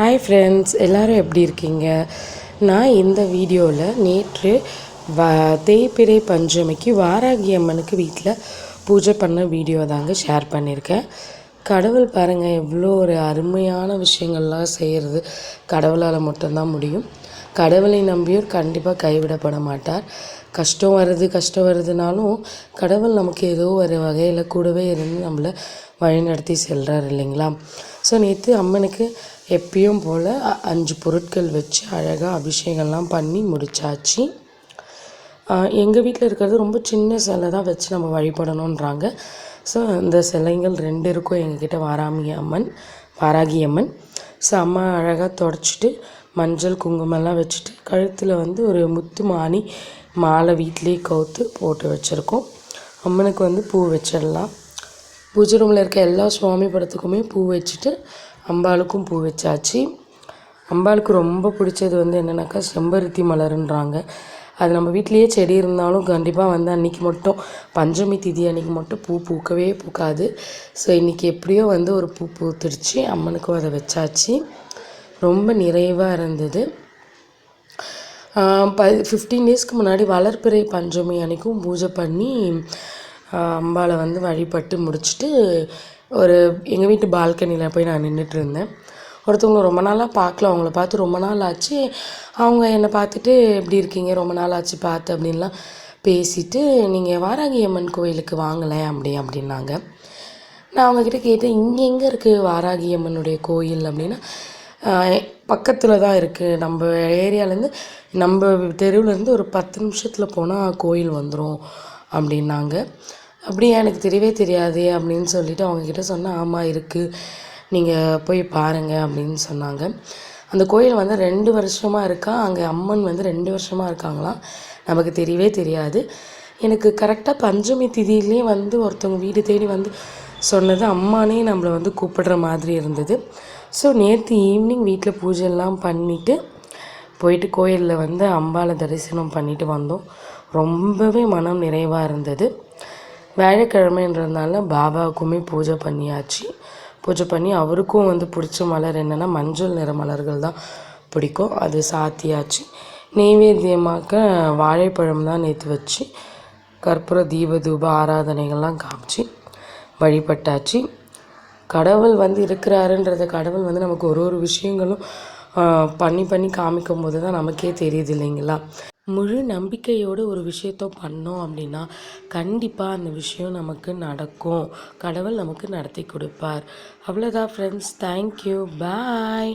Hi friends எல்லோரும் எப்படி இருக்கீங்க? நான் இந்த வீடியோவில் நேற்று வ தேய்பிரை பஞ்சமிக்கு வாராகி அம்மனுக்கு வீட்டில் பூஜை பண்ண வீடியோ தாங்க ஷேர் பண்ணியிருக்கேன் கடவுள் பாருங்கள் எவ்வளோ ஒரு அருமையான விஷயங்கள்லாம் செய்கிறது கடவுளால் மட்டும்தான் முடியும். கடவுளை நம்பியோர் கண்டிப்பாக கைவிடப்பட மாட்டார். கஷ்டம் வருது கஷ்டம் வருதுனாலும் கடவுள் நமக்கு ஏதோ ஒரு வகையில் கூடவே இருந்து நம்மளை வழிநடத்தி செல்கிறார் இல்லைங்களா? ஸோ நேற்று அம்மனுக்கு எப்பயும் போல் அஞ்சு பொருட்கள் வச்சு அழகாக அபிஷேகம்லாம் பண்ணி முடிச்சாச்சு. எங்கள் வீட்டில் இருக்கிறது ரொம்ப சின்ன சிலை தான் வச்சு நம்ம வழிபடணுன்றாங்க ஸோ அந்த சிலைகள் ரெண்டு இருக்கும் எங்ககிட்ட வாராமி அம்மன் வாராகி அம்மன். ஸோ அம்மா அழகாக தொடச்சிட்டு மஞ்சள் குங்குமம்லாம் வச்சுட்டு கழுத்தில் வந்து ஒரு முத்து மானி மாலை வீட்டிலேயே கவுத்து போட்டு வச்சுருக்கோம். அம்மனுக்கு வந்து பூ வச்சிடலாம். பூஜை ரூமில் இருக்க எல்லா சுவாமி படத்துக்குமே பூ வச்சுட்டு அம்பாளுக்கும் பூ வச்சாச்சு. அம்பாளுக்கு ரொம்ப பிடிச்சது வந்து என்னென்னாக்கா செம்பருத்தி மலருன்றாங்க. அது நம்ம வீட்லேயே செடி இருந்தாலும் கண்டிப்பாக வந்து அன்றைக்கி மட்டும் பஞ்சமி திதி அன்றைக்கி மட்டும் பூ பூக்கவே பூக்காது. ஸோ இன்றைக்கி எப்படியோ வந்து ஒரு பூ பூத்துடுச்சு. அம்மனுக்கும் அதை வச்சாச்சு. ரொம்ப நிறைவாக இருந்தது. ப ஃபிஃப்டீன் டேஸ்க்கு முன்னாடி வளர்ப்பிறை பஞ்சமி அன்றைக்கும் பூஜை பண்ணி அம்பாவை அம்பாளை வந்து வழிபட்டு முடிச்சுட்டு ஒரு எங்கள் வீட்டு பால்கனியில் போய் நான் நின்றுட்டு இருந்தேன் ஒருத்தவங்க ரொம்ப நாளாக பார்க்கல அவங்கள பார்த்து ரொம்ப நாள் ஆச்சு. அவங்க என்னை பார்த்துட்டு எப்படி இருக்கீங்க? ரொம்ப நாள் ஆச்சு பார்த்து அப்படின்லாம் பேசிட்டு நீங்கள் வாராகி அம்மன் கோயிலுக்கு வாங்கலை அப்படி அப்படின்னாங்க. நான் அவங்கக்கிட்ட கேட்டேன் இங்கே எங்கே இருக்குது வாராகி அம்மனுடைய கோயில்? அப்படின்னா பக்கத்தில் தான் இருக்குது நம்ம ஏரியாலேருந்து நம்ம தெருவுலேருந்து ஒரு பத்து நிமிஷத்தில் போனால் கோயில் வந்துடும் அப்படின்னாங்க. அப்படியே எனக்கு தெரியவே தெரியாதே அப்படின்னு சொல்லிட்டு அவங்கக்கிட்ட சொன்னால் ஆமாம் இருக்குது நீங்கள் போய் பாருங்கள் அப்படின்னு சொன்னாங்க. அந்த கோயில் வந்து ரெண்டு வருஷமாக இருக்கா? அங்கே அம்மன் வந்து ரெண்டு வருஷமாக இருக்காங்களாம் நமக்கு தெரியவே தெரியாது. எனக்கு கரெக்டாக பஞ்சமி திதியிலே வந்து ஒருத்தவங்க வீடு தேடி வந்து சொன்னது அம்மானே நம்மளை வந்து கூப்பிடுற மாதிரி இருந்தது. ஸோ நேற்று ஈவினிங் வீட்டில் பூஜைலாம் பண்ணிவிட்டு போயிட்டு கோயிலில் வந்து அம்பாளை தரிசனம் பண்ணிட்டு வந்தோம். ரொம்பவே மனம் நிறைவாக இருந்தது. வியாழக்கிழமைன்றதுனால பாபாவுக்குமே பூஜை பண்ணியாச்சு. பூஜை பண்ணி அவருக்கும் வந்து பிடிச்ச மலர் என்னென்னா மஞ்சள் நிற மலர்கள் தான் பிடிக்கும். அது சாத்தியாச்சு. நெய்வேத்தியமாக வாழைப்பழம் தான் நேற்று வச்சு கற்பூர தீப தூப ஆராதனைகள்லாம் காமிச்சு வழிபட்டாச்சு. கடவுள் வந்து இருக்கிறாருன்றத கடவுள் வந்து நமக்கு ஒரு ஒரு விஷயங்களும் பண்ணி பண்ணி காமிக்கும் போது தான் நமக்கே தெரியுது இல்லைங்களா? முழு நம்பிக்கையோடு ஒரு விஷயத்த பண்ணோம் அப்படின்னா கண்டிப்பாக அந்த விஷயம் நமக்கு நடக்கும். கடவுள் நமக்கு நடத்தி கொடுப்பார். அவ்வளோதான் ஃப்ரெண்ட்ஸ் தேங்க்யூ பாய்